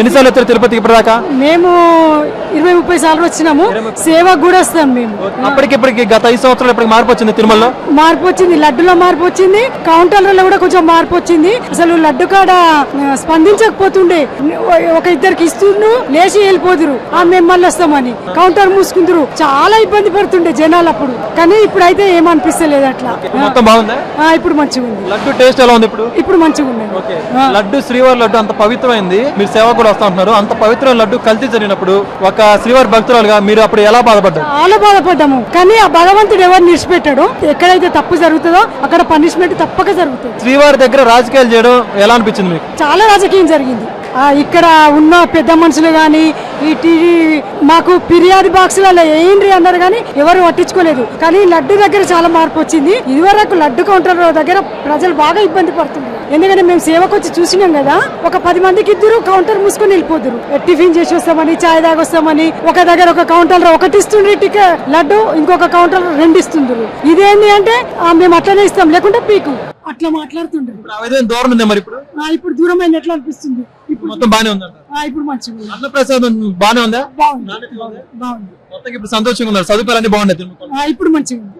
ఎన్నిసార్లు వచ్చారు తిరుపతికి ఇప్పటిదాకా? మేము ఇరవై ముప్పై సార్లు వచ్చినాము. సేవకు కూడా వస్తాం మేము. అప్పటికిప్పటికి గత ఐదు సంవత్సరాలు ఇప్పటికి మార్పు వచ్చింది తిరుమలలో? మార్పు వచ్చింది లడ్డులో మార్పు వచ్చింది కౌంటర్లలో కూడా కొంచెం మార్పు వచ్చింది. అసలు లడ్డు కాడ స్పందించకపోతుండే. ఒక ఇద్దరికి ఇస్తుండు లేచి వెళ్ళిపోదురు. ఆ మేము మళ్ళీ వస్తామని. కౌంటర్ మూసుకుందరు. చాలా ఇబ్బంది పడుతుండే జనాలు అప్పుడు. కానీ ఇప్పుడైతే ఏమనిపిస్తలేదు అట్లా. మొత్తం బాగుందా? ఇప్పుడు మంచిగా ఉంది లడ్డు టేస్ట్ ఎలా ఉంది ఇప్పుడు? ఇప్పుడు మంచిగా ఉంది లడ్డు శ్రీవారి లడ్డు అంత పవిత్రమైంది. మీరు సేవ కూడా వస్తా ఉంటున్నారు అంత పవిత్రమైన లడ్డు కల్తీ జరిగినప్పుడు ఒక శ్రీవారి భక్తురాలుగా మీరు అప్పుడు ఎలా బాధపడ్డారు? చాలా బాధపడ్డాము. కానీ ఆ భగవంతుడు ఎవరిని విడిచిపెట్టాడు ఎక్కడైతే తప్పు జరుగుతుందో అక్కడ పనిష్మెంట్ తప్పక జరుగుతుంది. శ్రీవారి దగ్గర రాజకీయాలు చేయడం ఎలా అనిపించింది మీకు? చాలా రాజకీయం జరిగింది. ఇక్కడ ఉన్న పెద్ద మనుషులు కానీ ఈ టీవీ మాకు ఫిర్యాదు బాక్సులలో ఏంటి అన్నారు కానీ ఎవరు పట్టించుకోలేదు. కానీ లడ్డు దగ్గర చాలా మార్పు వచ్చింది. ఇదివరకు లడ్డు కౌంటర్ దగ్గర ప్రజలు బాగా ఇబ్బంది పడుతున్నారు ఎందుకంటే మేము సేవకు వచ్చి చూసినాం కదా ఒక పది మందికి ఇద్దరు కౌంటర్ మూసుకొని వెళ్ళిపోతురు టిఫిన్ చేసి వస్తామని చాయ్ తాగి వస్తామని ఒక దగ్గర ఒక కౌంటర్ ఒకటి ఇస్తుండ్రి టికెట్ లడ్డు ఇంకొక కౌంటర్ రెండు ఇస్తుండ్రు. ఇదేంటి అంటే మేము అట్లనే ఇస్తాం లేకుంటే పీకు. అట్లా మాట్లాడుతుండ్రు. ఇప్పుడు దూరం ఉంది మరి ఇప్పుడు? ఇప్పుడు దూరమైన ఎట్లా అనిపిస్తుంది? మొత్తం బానే ఇప్పుడు మంచిగా ఉంది. అన్నప్రసాదం బానే ఉందా? బాగుంది. నాణ్యతగా ఉందా? బాగుంది. మొత్తం ఇప్పుడు సంతోషంగా ఉన్నారు. ఆ, ఇప్పుడు మంచిగా ఉంది.